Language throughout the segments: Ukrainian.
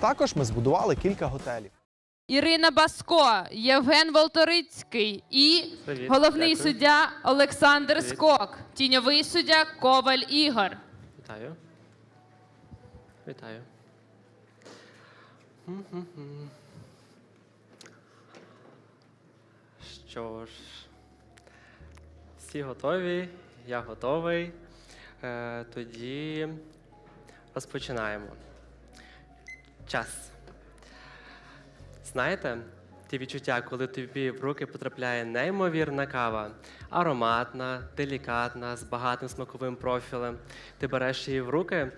Також ми збудували кілька готелів. Ірина Баско, Євген Волторицький і Привіт, головний дякую. суддя Олександр Привіт. Скок, тіньовий суддя Коваль Ігор. Вітаю. Вітаю. М-м-м. Що ж, всі готові, я готовий. Е, тоді розпочинаємо. Час. Знаєте, ті відчуття, коли тобі в руки потрапляє неймовірна кава, ароматна, делікатна, з багатим смаковим профілем. Ти береш її в руки,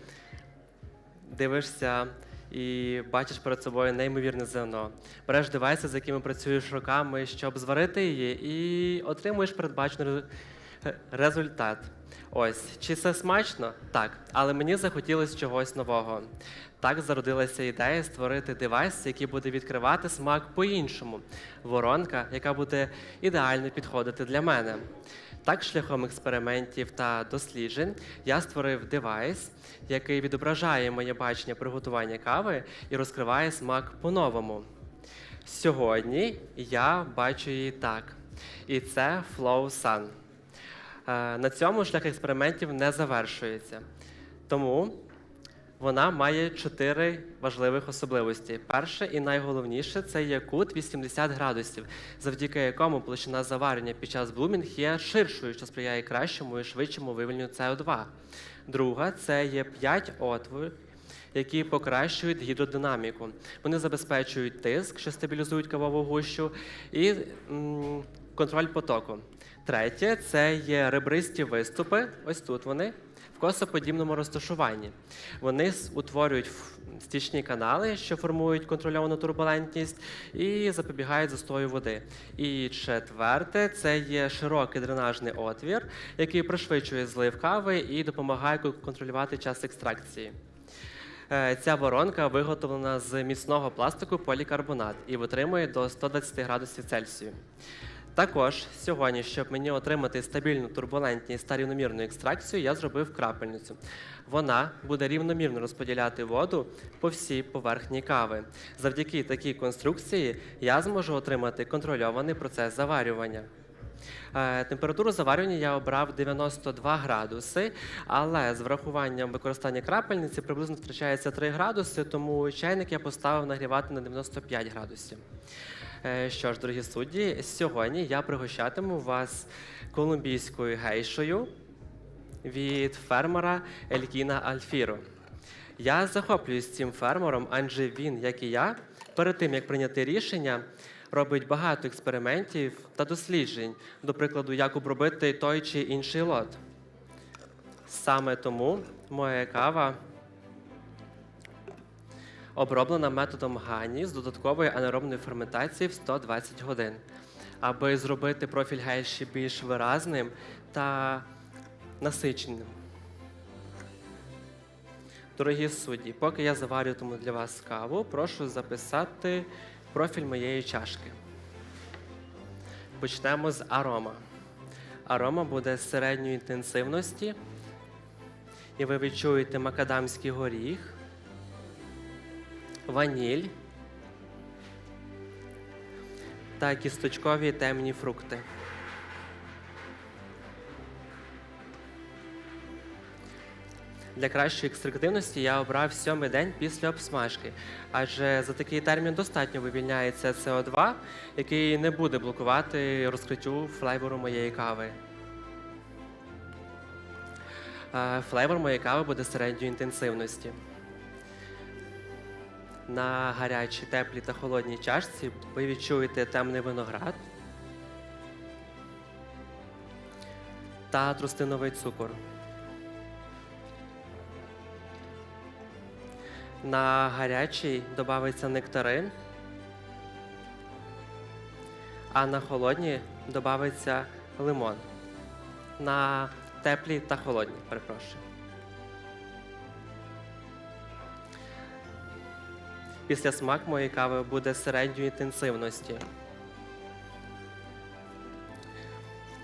дивишся і бачиш перед собою неймовірне зерно. Береш девайси, з якими працюєш роками, щоб зварити її, і отримуєш е, результат. Ось, чи це смачно? Так, але мені захотілося чогось нового. Так зародилася ідея створити девайс, який буде відкривати смак по-іншому. Воронка, яка буде ідеально підходити для мене. Так, шляхом експериментів та досліджень я створив девайс, який відображає моє бачення приготування кави і розкриває смак по-новому. Сьогодні я бачу її так. І це Flow Sun. Е, На цьому шлях експериментів не завершується. Тому вона має чотири важливих особливості. Перше і найголовніше це є кут 80 градусів, завдяки якому площина заварення під час блумінг є ширшою, що сприяє кращому і швидшому вивільненню СО2. Друга це є 5 отворів, які покращують гідродинаміку. Вони забезпечують тиск, що стабілізують кавову гущу, і м, контроль потоку. Третє це є ребристі виступи. Ось тут вони в косоподібному розташуванні. Вони утворюють стічні канали, що формують контрольовану турбулентність і запобігають застою води. І четверте це є широкий дренажний отвір, який пришвидшує злив кави і допомагає контролювати час екстракції. Е, Ця воронка виготовлена з міцного пластику полікарбонат і витримує до 120 градусів Цельсію. Також сьогодні, щоб мені отримати стабільну турбулентність та рівномірну екстракцію, я зробив крапельницю. Вона буде рівномірно розподіляти воду по всій поверхні кави. Завдяки такій конструкції я зможу отримати контрольований процес заварювання. Е, Температуру заварювання я обрав 92 градуси, але з врахуванням використання крапельниці приблизно втрачається 3 градуси, тому чайник я поставив нагрівати на 95 градусів. Е, Що ж, дорогі судді, сьогодні я пригощатиму вас колумбійською гейшою від фермера Елькіна Альфіро. Я захоплююсь цим фермером, адже він, як і я, перед тим як прийняти рішення, робить багато експериментів та досліджень, до прикладу, як обробити той чи інший лот. Саме тому моя кава оброблена методом Гані з додатковою анаеробною ферментацією в 120 годин, аби зробити профіль гейші більш виразним та насиченим. Дорогі судді, поки я заварюватиму для вас каву, прошу записати профіль моєї чашки. Почнемо з арома. Арома буде середньої інтенсивності, і ви відчуєте макадамський горіх, ваніль та кісточкові темні фрукти. Для кращої екстрактивності я обрав сьомий день після обсмажки, адже за такий термін достатньо вивільняється СО2, який не буде блокувати розкриттю флейвору моєї кави. Е, Флейвор моєї кави буде середньої інтенсивності. На гарячій, теплій та холодній чашці ви відчуєте темний виноград та тростиновий цукор. На гарячий додається нектарин, а на холодній додається лимон. На теплі та холодні, перепрошую. Після смак моєї кави буде середньої інтенсивності.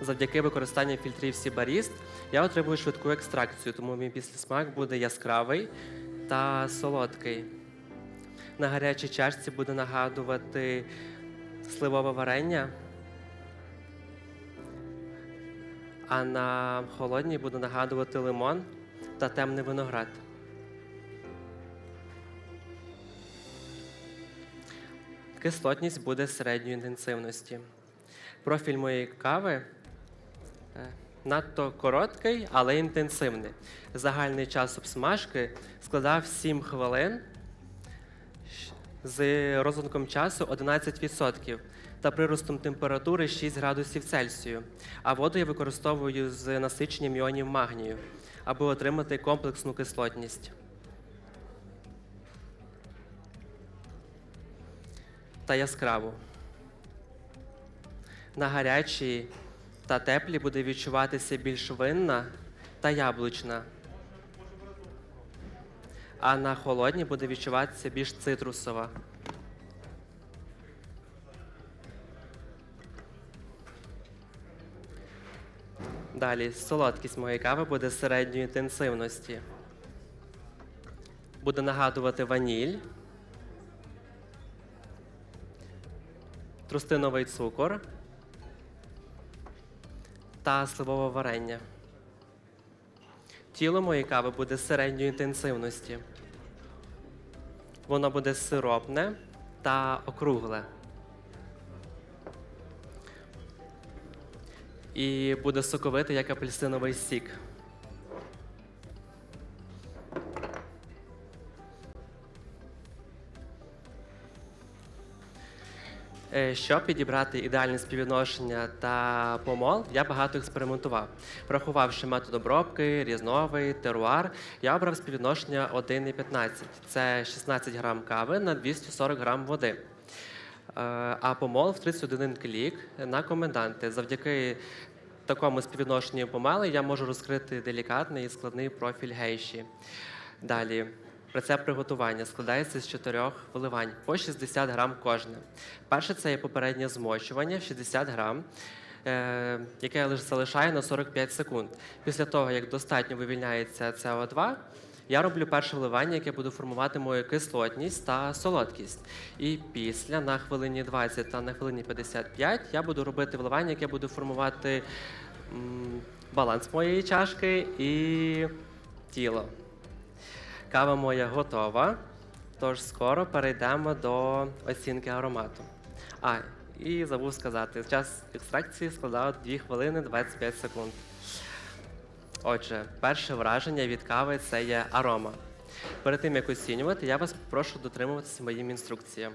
Завдяки використанню фільтрів Сібаріст я отримую швидку екстракцію, тому мій післясмак буде яскравий та солодкий. На гарячій чашці буде нагадувати сливове варення, а на холодній буде нагадувати лимон та темний виноград. Кислотність буде середньої інтенсивності. Профіль моєї кави е, надто короткий, але інтенсивний. Загальний час обсмажки складав 7 хвилин з розвитком часу 11% та приростом температури 6 градусів Цельсію. А воду я використовую з насиченням іонів магнію, аби отримати комплексну кислотність. Та яскраву. На гарячій та теплій буде відчуватися більш винна та яблучна. А на холодній буде відчуватися більш цитрусова. Далі солодкість моєї кави буде середньої інтенсивності. Буде нагадувати ваніль, трустиновий цукор та сливове варення. Тіло моєї кави буде середньої інтенсивності. Воно буде сиропне та округле. І буде соковите, як апельсиновий сік. Щоб підібрати ідеальне співвідношення та помол, я багато експериментував. Врахувавши метод обробки, різновий, теруар, я обрав співвідношення 1,15. Це 16 грам кави на 240 грам води. Е, А помол в 31 клік на коменданти. Завдяки такому співвідношенню помели я можу розкрити делікатний і складний профіль гейші. Далі. Рецепт приготування складається з чотирьох вливань по 60 грам кожне. Перше це є попереднє змочування 60 грам, е, яке залишаю на 45 секунд. Після того, як достатньо вивільняється СО2, я роблю перше вливання, яке буде формувати мою кислотність та солодкість. І після на хвилині 20 та на хвилині 55 я буду робити вливання, яке буде формувати баланс моєї чашки і тіло. Кава моя готова, тож скоро перейдемо до оцінки аромату. А, і забув сказати, час екстракції складав 2 хвилини 25 секунд. Отже, перше враження від кави це є арома. Перед тим як оцінювати, я вас прошу дотримуватися моїм інструкціям.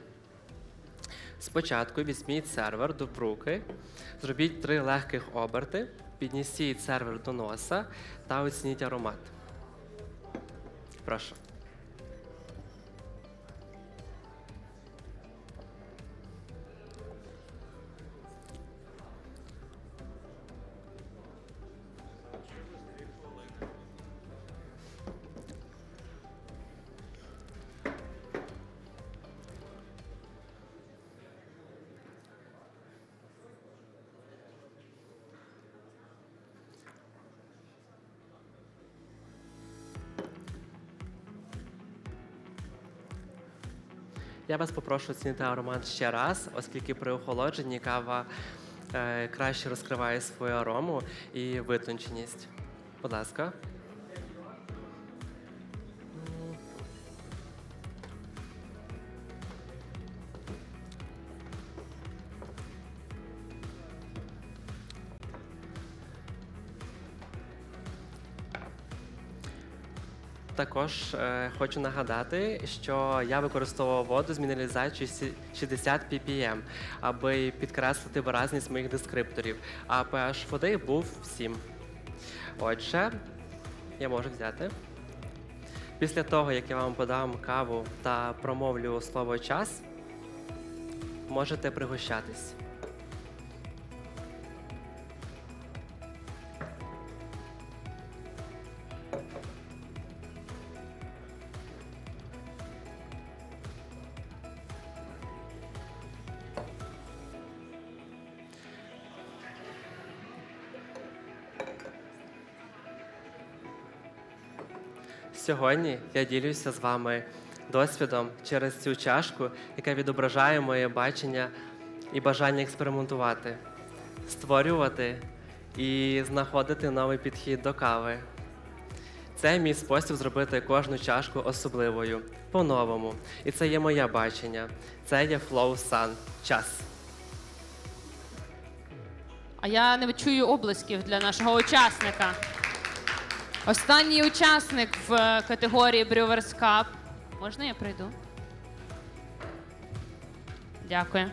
Спочатку візьміть сервер до руки, зробіть три легких оберти, піднесіть сервер до носа та оцініть аромат. Прошу. Я вас попрошу оцінити аромат ще раз, оскільки при охолодженні кава е, краще розкриває свою арому і витонченість. Будь ласка. Також е, хочу нагадати, що я використовував воду з мінералізацією 60 ppm, аби підкреслити виразність моїх дескрипторів, а pH води був 7. Отже, я можу взяти. Після того, як я вам подам каву та промовлю слово час, можете пригощатись. Сьогодні я ділюся з вами досвідом через цю чашку, яка відображає моє бачення і бажання експериментувати, створювати і знаходити новий підхід до кави. Це мій спосіб зробити кожну чашку особливою, по-новому. І це є моє бачення. Це є Flow Sun. Час. А я не чую облисків для нашого учасника. Останній учасник в е, категорії Brewers Cup. Можна я прийду? Дякую.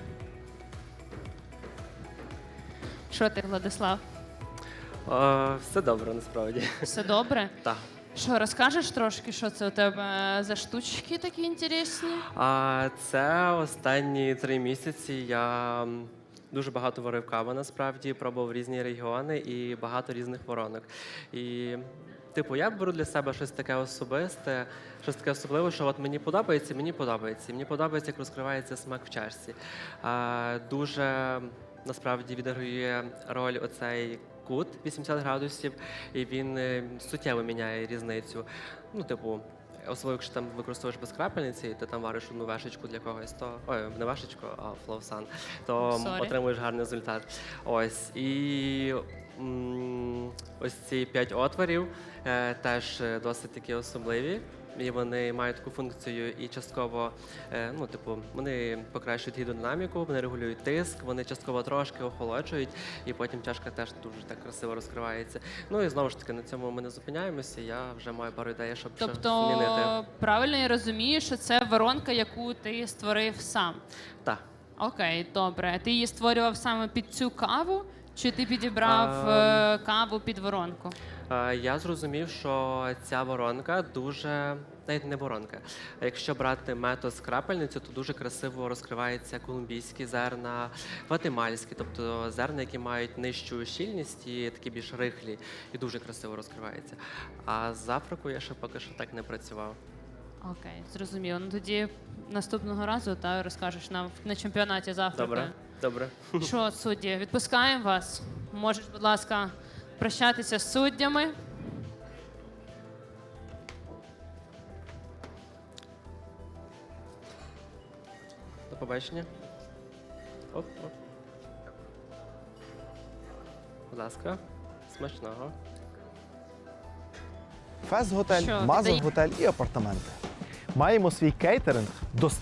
Що ти, Владислав? О, все добре, насправді. Все добре? Так. Що, розкажеш трошки, що це у тебе за штучки такі інтересні? А це останні три місяці я дуже багато варив кави насправді, пробував різні регіони і багато різних воронок. І, типу, я беру для себе щось таке особисте, щось таке особливе, що от мені подобається, мені подобається. Мені подобається, як розкривається смак в чашці. А, дуже насправді відіграє роль оцей кут 80 градусів, і він е, суттєво міняє різницю. Ну, типу, Особливо, якщо там використовуєш без крапельниці, і ти там вариш одну вешечку для когось, то ой, не вешечку, а флоусан, то Sorry. отримуєш гарний результат. Ось і ось ці п'ять отворів е, теж е, досить такі особливі. І вони мають таку функцію і частково, е, ну, типу, вони покращують гідродинаміку, вони регулюють тиск, вони частково трошки охолоджують, і потім чашка теж дуже так красиво розкривається. Ну і знову ж таки на цьому ми не зупиняємося. Я вже маю пару ідей, щоб ще змінити. Тобто, правильно я розумію, що це воронка, яку ти створив сам. Так. Окей, добре. Ти її створював саме під цю каву, чи ти підібрав А, е, каву під воронку? Е, Я зрозумів, що ця воронка дуже навіть не воронка. А Якщо брати метод з крапельницю, то дуже красиво розкриваються колумбійські зерна, гватемальські, тобто зерна, які мають нижчу щільність і такі більш рихлі, і дуже красиво розкриваються. А з Африкою я ще поки що так не працював. Окей, зрозуміло. Ну тоді наступного разу та розкажеш нам на чемпіонаті з Африки. Добре, добре. Що, судді, відпускаємо вас. Можеш, будь ласка, прощатися з суддями. До побачення. Оп, оп. Будь ласка, смачного. Фест готель, Що, Мазов віддає- готель і апартаменти. Маємо свій кейтеринг, достав.